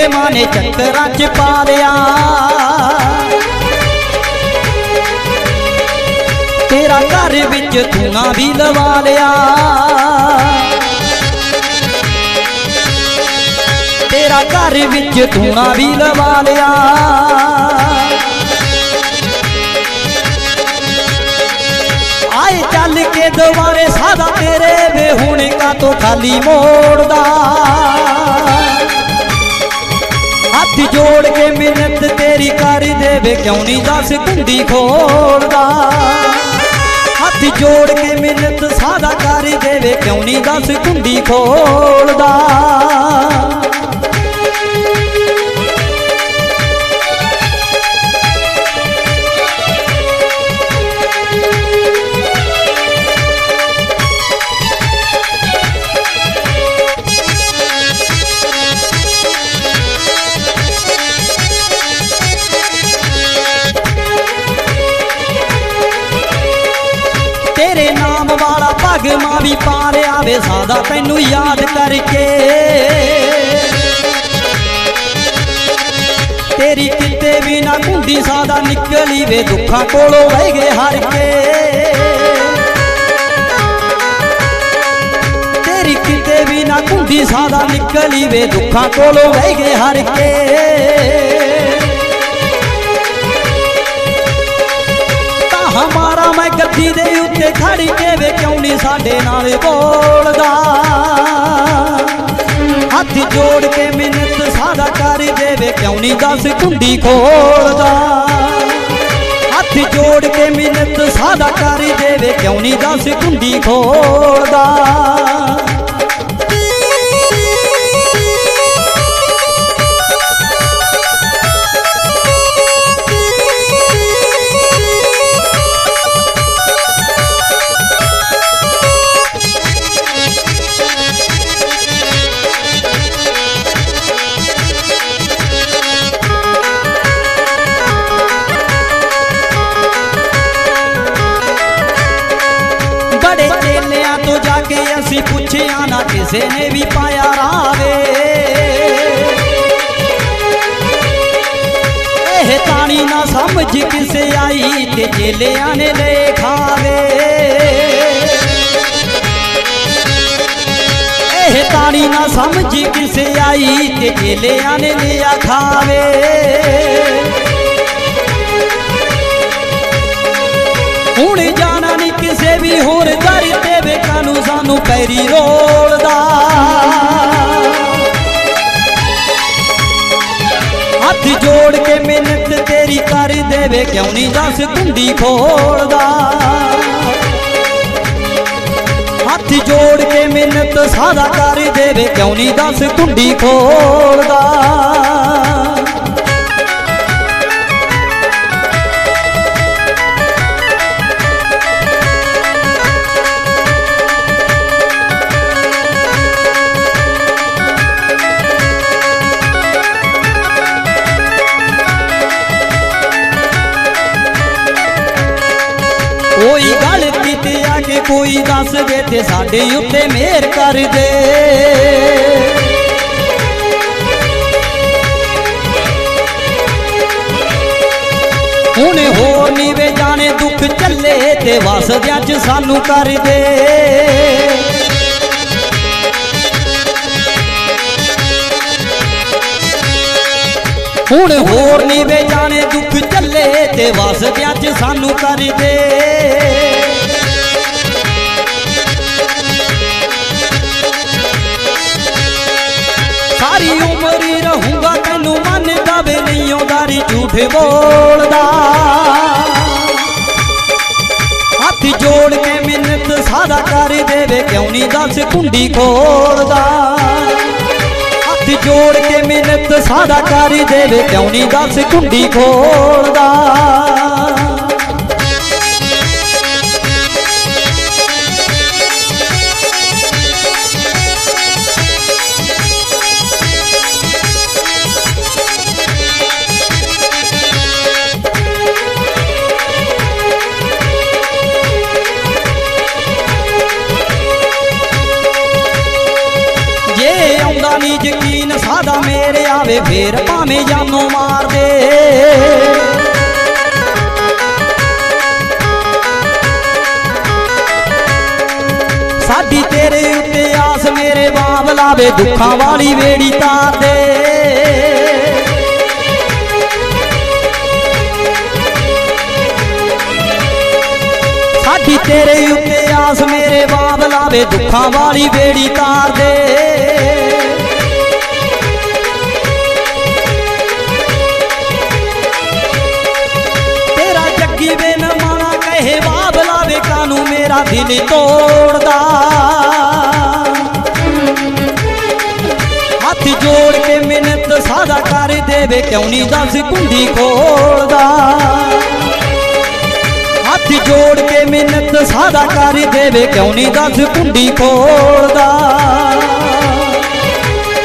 ਜਿੰਨੇ ਮਾਨੇ ਚੱਕਰਾਂ ਚ ਪਾ ਲਿਆ ਤੇਰਾ ਘਰ ਵਿੱਚ ਧੂਆਂ ਵੀ ਲਵਾ ਲਿਆ। ਤੇਰਾ ਘਰ ਵਿੱਚ ਧੂਆਂ ਵੀ ਲਵਾ ਲਿਆ। ਆਏ ਚੱਲ ਕੇ ਦੁਬਾਰੇ ਸਾਦਾ ਤੇਰੇ ਵੇ, ਹੁਣ ਕਾ ਤੋ ਖਾਲੀ ਮੋੜਦਾ। ਹੱਥ ਜੋੜ ਕੇ ਮਿਹਨਤ ਤੇਰੀ ਕਰ ਦੇਵੇ, ਕਿਉਂ ਨਹੀਂ ਦੱਸ ਕੁੰਡੀ ਖੋਲਦਾ? ਹੱਥ ਜੋੜ ਕੇ ਮਿਹਨਤ ਸਾਦਾ ਕਰ ਦੇਵੇ, ਕਿਉਂ ਨਹੀਂ ਦੱਸ ਕੁੰਡੀ ਖੋਲਦਾ? ਤੇਰੇ ਨਾਮ ਵਾਲਾ ਭਗਮਾ ਵੀ ਪਾ ਲਿਆ ਵੇ ਸਾਦਾ ਤੈਨੂੰ ਯਾਦ ਕਰਕੇ। ਤੇਰੀ ਕਿਤੇ ਵੀ ਨਾ ਕੁੰਡੀ ਸਾਦਾ ਨਿਕਲੀ ਵੇ, ਦੁੱਖਾਂ ਕੋਲੋਂ ਵਹਿ ਗਏ ਹਰ ਕੇ। ਤੇਰੀ ਕਿਤੇ ਵੀ ਨਾ ਕੁੰਡੀ ਸਾਦਾ ਨਿਕਲੀ ਵੇ, ਦੁੱਖਾਂ ਕੋਲੋਂ ਵਹਿ ਗਏ ਹਰ ਕੇ। ਖੜ ਕੇ ਵੇ ਕਿਉਂ ਨਹੀਂ ਸਾਡੇ ਨਾਲ ਬੋਲਦਾ। ਹੱਥ ਜੋੜ ਕੇ ਮਿੰਨਤ ਸਾਦਾ ਕਰ ਦੇਵੇ ਕਿਉਂ ਨਹੀਂ ਦੱਸ ਕੁੰਡੀ ਖੋਲਦਾ। ਹੱਥ ਜੋੜ ਕੇ ਮਿੰਨਤ ਸਾਦਾ ਕਰ ਦੇਵੇ ਕਿਉਂ ਨਹੀਂ ਦੱਸ ਕੁੰਡੀ ਖੋਲਦਾ। ਕਿਸੇ ਨੇ ਵੀ ਪਾਇਆ ਰਾਵੇ। ਇਹ ਤਾਣੀ ਨਾ ਸਮਝ ਕਿਸੇ ਆਈ ਤੇ ਚੇਲਿਆਂ ਨੇ ਲੈ ਖਾਵੇ। ਇਹ ਤਾਣੀ ਨਾ ਸਮਝ ਕਿਸੇ ਆਈ ਤੇ ਚੇਲਿਆਂ ਨੇ ਲਿਆ ਖਾਵੇ। ਹੁਣ ਜਾਣਾ ਨਹੀਂ ਕਿਸੇ ਵੀ ਹੋਰ ਦਰ ਤੇ ਵੇ ਨੂੰ ਸਾਨੂੰ ਪੈਰੀ ਰੋਲਦਾ ਕਿਉਂ ਨਹੀਂ ਦੱਸ ਕੁੰਡੀ ਖੋਲਦਾ ਹੱਥ ਜੋੜ ਕੇ ਮਿਹਨਤ ਸਾਦਾ ਕਰ ਦੇਵੇ, ਕਿਉਂ ਨਹੀਂ ਦੱਸ ਕੁੰਡੀ ਖੋਲਦਾ ਕੋਈ ਦੱਸ ਦੇ ਤੇ ਸਾਡੇ ਉੱਤੇ ਮਿਹਰ ਕਰ ਦੇ। ਹੁਣ ਹੋਰ ਨੀ ਜਾਣੇ ਦੁੱਖ ਚੱਲੇ ਤੇ ਵਸਦਿਆਂ ਚ ਸਾਨੂੰ ਕਰ ਦੇ। ਹੁਣ ਹੋਰ ਨੀ ਜਾਣੇ ਦੁੱਖ ਚੱਲੇ ਤੇ ਵਸਦਿਆਂ ਚ ਸਾਨੂੰ ਕਰ ਦੇ। ਔਦਾਰੀ ਬੋਲਦਾ। ਹੱਥ ਜੋੜ ਕੇ ਮਿੰਨਤ ਸਾਦਾ ਕਰ ਦੇਵੇ, ਕਿਉਂ ਨਹੀਂ ਦੱਸ ਕੁੰਡੀ ਖੋਲਦਾ? ਹੱਥ ਜੋੜ ਕੇ ਮਿੰਨਤ ਸਾਦਾ ਕਰ ਦੇਵੇ, ਕਿਉਂ ਨਹੀਂ ਦੱਸ ਕੁੰਡੀ ਖੋਲਦਾ? ਜੇ ਆਉਂਦਾ ਯਕੀਨ ਸਾਦਾ ਮੇਰੇ ਆਵੇ, ਫੇਰ ਭਾਵੇਂ ਜਾਨੋਂ ਮਾਰ ਦੇ। ਸਾਡੀ ਤੇਰੇ ਉੱਤੇ ਆਸ ਮੇਰੇ ਬਾਬ ਲਾਵੇ, ਦੁੱਖਾਂ ਵਾਲੀ ਵੇੜੀ ਤਾਰ ਦੇ। ਸਾਡੀ ਤੇਰੇ ਉੱਤੇ ਆਸ ਮੇਰੇ ਬਾਬ ਲਾਵੇ, ਦੁੱਖਾਂ ਵਾਲੀ ਵੇੜੀ ਤਾਰ ਦੇ। ਦਿਲ ਤੋੜਦਾ। ਹੱਥ ਜੋੜ ਕੇ ਮਿੰਨਤ ਸਾਦਾ ਕਰ ਦੇਵੇ, ਕਿਉਂ ਨਹੀਂ ਦੱਸ ਕੁੰਡੀ ਖੋਲਦਾ? ਹੱਥ ਜੋੜ ਕੇ ਮਿੰਨਤ ਸਾਦਾ ਕਰ ਦੇਵੇ, ਕਿਉਂ ਨਹੀਂ ਦੱਸ ਕੁੰਡੀ ਖੋਲਦਾ?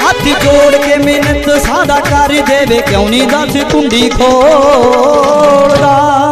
ਹੱਥ ਜੋੜ ਕੇ ਮਿੰਨਤ ਸਾਦਾ ਕਰ ਦੇਵੇ, ਕਿਉਂ ਨਹੀਂ ਦੱਸ ਕੁੰਡੀ ਖੋਲਦਾ?